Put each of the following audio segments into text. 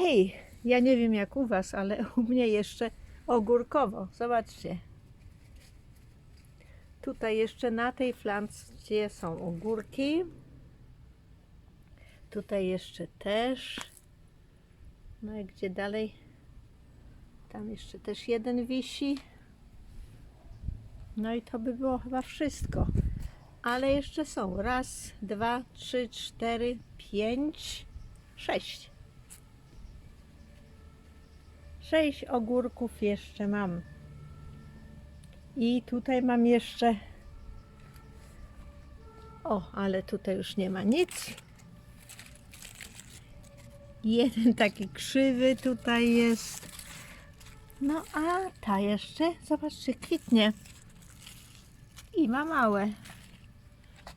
Hej, ja nie wiem jak u Was, ale u mnie jeszcze ogórkowo. Zobaczcie. Tutaj jeszcze na tej flancie są ogórki. Tutaj jeszcze też. No i gdzie dalej? Tam jeszcze też jeden wisi. No i to by było chyba wszystko. Ale jeszcze są. Raz, dwa, trzy, cztery, pięć, sześć. Sześć ogórków jeszcze mam. I tutaj mam jeszcze. O, ale tutaj już nie ma nic. Jeden taki krzywy tutaj jest. No a ta jeszcze, zobaczcie, kwitnie. I ma małe.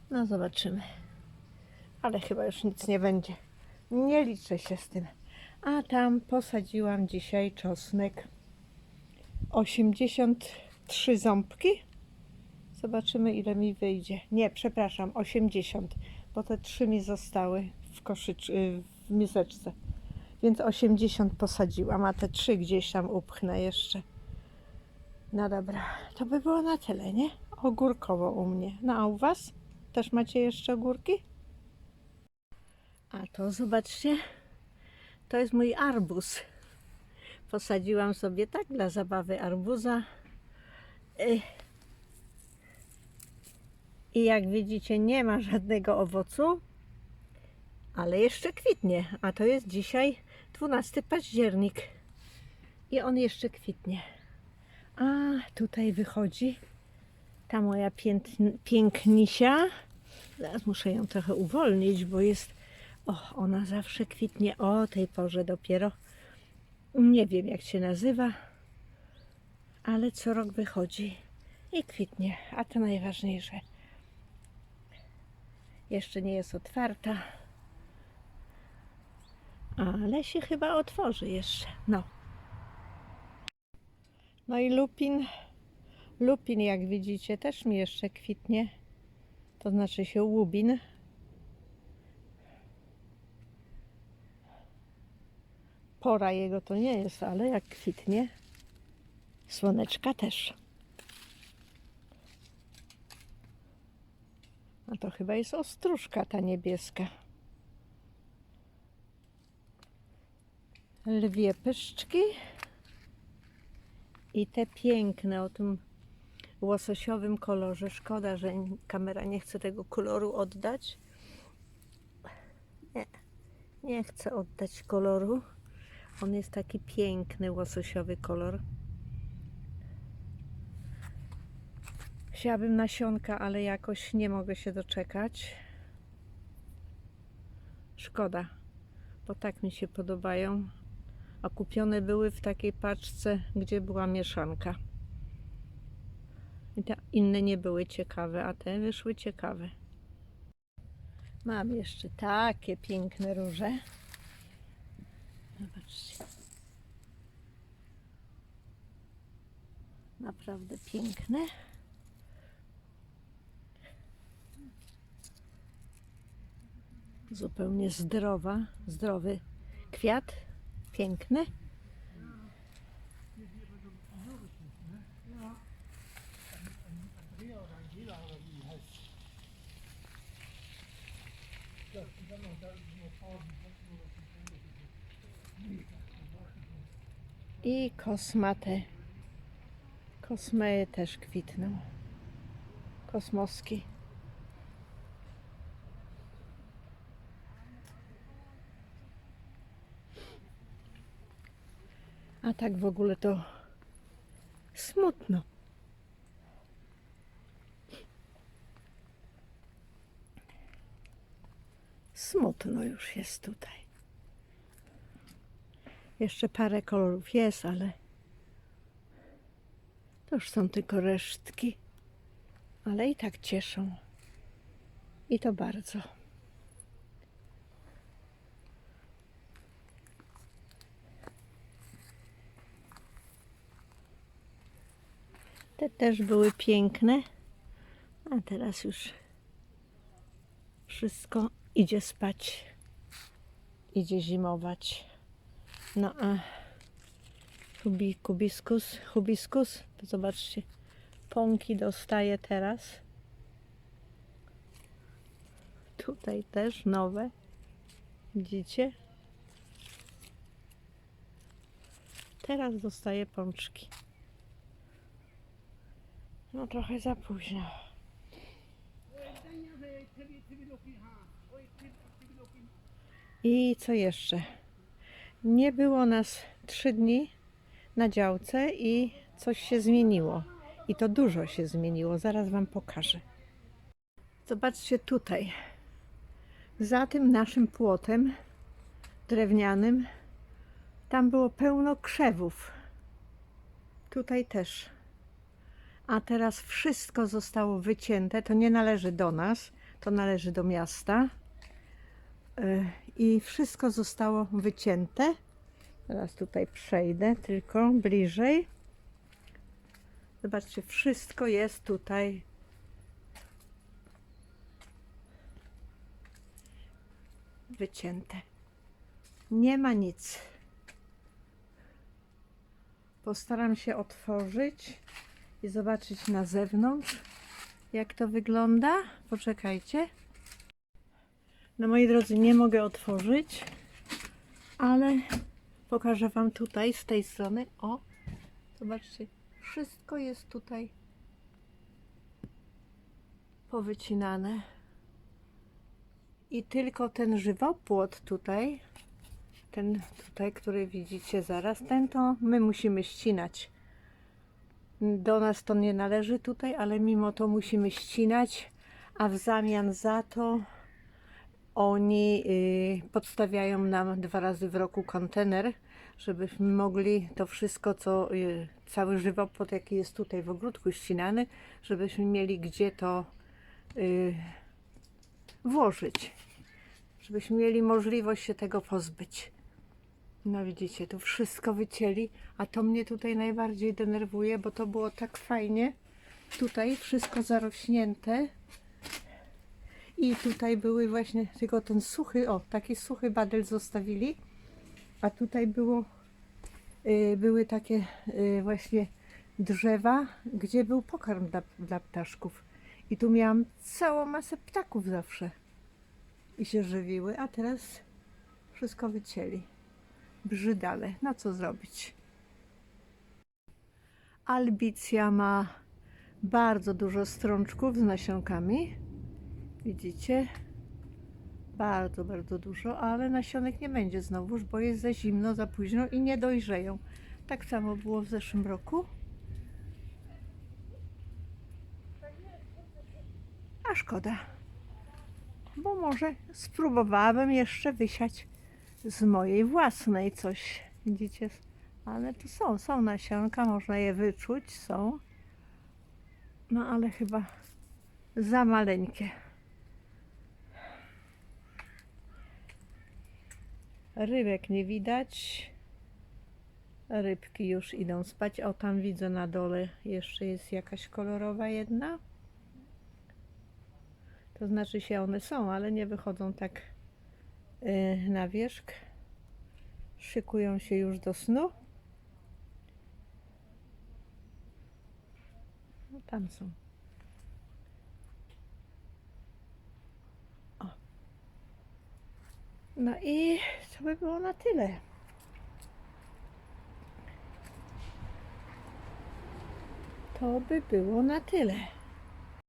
No zobaczymy. Ale chyba już nic nie będzie. Nie liczę się z tym. A tam posadziłam dzisiaj czosnek. 83 ząbki. Zobaczymy ile mi wyjdzie. Nie, przepraszam, 80, bo te 3 mi zostały w koszycz, y, w miseczce. Więc 80 posadziłam, a te 3 gdzieś tam upchnę jeszcze. No dobra, to by było na tyle, nie? Ogórkowo u mnie. No a u Was? Też macie jeszcze ogórki? A to zobaczcie, to jest mój arbuz. Posadziłam sobie tak dla zabawy arbuza. I jak widzicie, nie ma żadnego owocu, ale jeszcze kwitnie. A to jest dzisiaj 12 październik i on jeszcze kwitnie. A tutaj wychodzi ta moja pięknisia. Zaraz muszę ją trochę uwolnić, bo jest. O, ona zawsze kwitnie o tej porze dopiero. Nie wiem jak się nazywa, ale co rok wychodzi i kwitnie, a to najważniejsze. Jeszcze nie jest otwarta, ale się chyba otworzy jeszcze. No. No i lupin. Lupin, jak widzicie, też mi jeszcze kwitnie. To znaczy się łubin. Pora jego to nie jest, ale jak kwitnie, słoneczka też. A to chyba jest ostróżka ta niebieska. Lwie pyszczki. I te piękne o tym łososiowym kolorze. Szkoda, że kamera nie chce tego koloru oddać. Nie, nie chcę oddać koloru. On jest taki piękny łososiowy kolor. Chciałabym nasionka, ale jakoś nie mogę się doczekać. Szkoda, bo tak mi się podobają. A kupione były w takiej paczce, gdzie była mieszanka. I te inne nie były ciekawe, a te wyszły ciekawe. Mam jeszcze takie piękne róże. Zobaczcie. Naprawdę piękne. Zupełnie zdrowa, zdrowy kwiat. Piękny. I kosmate. Kosmeje też kwitną. Kosmoski. A tak w ogóle to smutno. Smutno już jest tutaj. Jeszcze parę kolorów jest, ale to już są tylko resztki. Ale i tak cieszą. I to bardzo. Te też były piękne, a teraz już wszystko idzie spać, idzie zimować. No a hubi, kubiskus, hubiskus, to zobaczcie, pąki dostaje teraz. Tutaj też nowe. Widzicie? Teraz dostaje pączki. No trochę za późno. I co jeszcze? Nie było nas trzy dni na działce i coś się zmieniło. I to dużo się zmieniło. Zaraz Wam pokażę. Zobaczcie tutaj. Za tym naszym płotem drewnianym tam było pełno krzewów. Tutaj też. A teraz wszystko zostało wycięte. To nie należy do nas, to należy do miasta. I wszystko zostało wycięte. Teraz tutaj przejdę tylko bliżej. Zobaczcie, wszystko jest tutaj wycięte. Nie ma nic. Postaram się otworzyć i zobaczyć na zewnątrz, jak to wygląda. Poczekajcie. No moi drodzy, nie mogę otworzyć, ale pokażę Wam tutaj z tej strony. O, zobaczcie, wszystko jest tutaj powycinane. I tylko ten żywopłot tutaj, ten tutaj, który widzicie zaraz, ten to my musimy ścinać. Do nas to nie należy tutaj, ale mimo to musimy ścinać, a w zamian za to oni y, podstawiają nam dwa razy w roku kontener, żebyśmy mogli to wszystko, co y, cały żywopłot, jaki jest tutaj w ogródku ścinany, żebyśmy mieli gdzie to y, włożyć, żebyśmy mieli możliwość się tego pozbyć. No widzicie, tu wszystko wycięli, a to mnie tutaj najbardziej denerwuje, bo to było tak fajnie. Tutaj wszystko zarośnięte. I tutaj były właśnie tylko ten suchy, o, taki suchy badel zostawili. A tutaj było, y, były takie y, właśnie drzewa, gdzie był pokarm dla, dla ptaszków. I tu miałam całą masę ptaków zawsze. I się żywiły, a teraz wszystko wycięli. Brzydale, no co zrobić? Albicja ma bardzo dużo strączków z nasionkami. Widzicie? Bardzo, bardzo dużo, ale nasionek nie będzie znowuż, bo jest za zimno, za późno i nie dojrzeją. Tak samo było w zeszłym roku. A szkoda, bo może spróbowałabym jeszcze wysiać z mojej własnej coś. Widzicie? Ale tu są, są nasionka, można je wyczuć, są. No ale chyba za maleńkie. Rybek nie widać. Rybki już idą spać. O, tam widzę na dole jeszcze jest jakaś kolorowa jedna. To znaczy się one są, ale nie wychodzą tak y, na wierzch. Szykują się już do snu. No, tam są. O. No i to by było na tyle. To by było na tyle.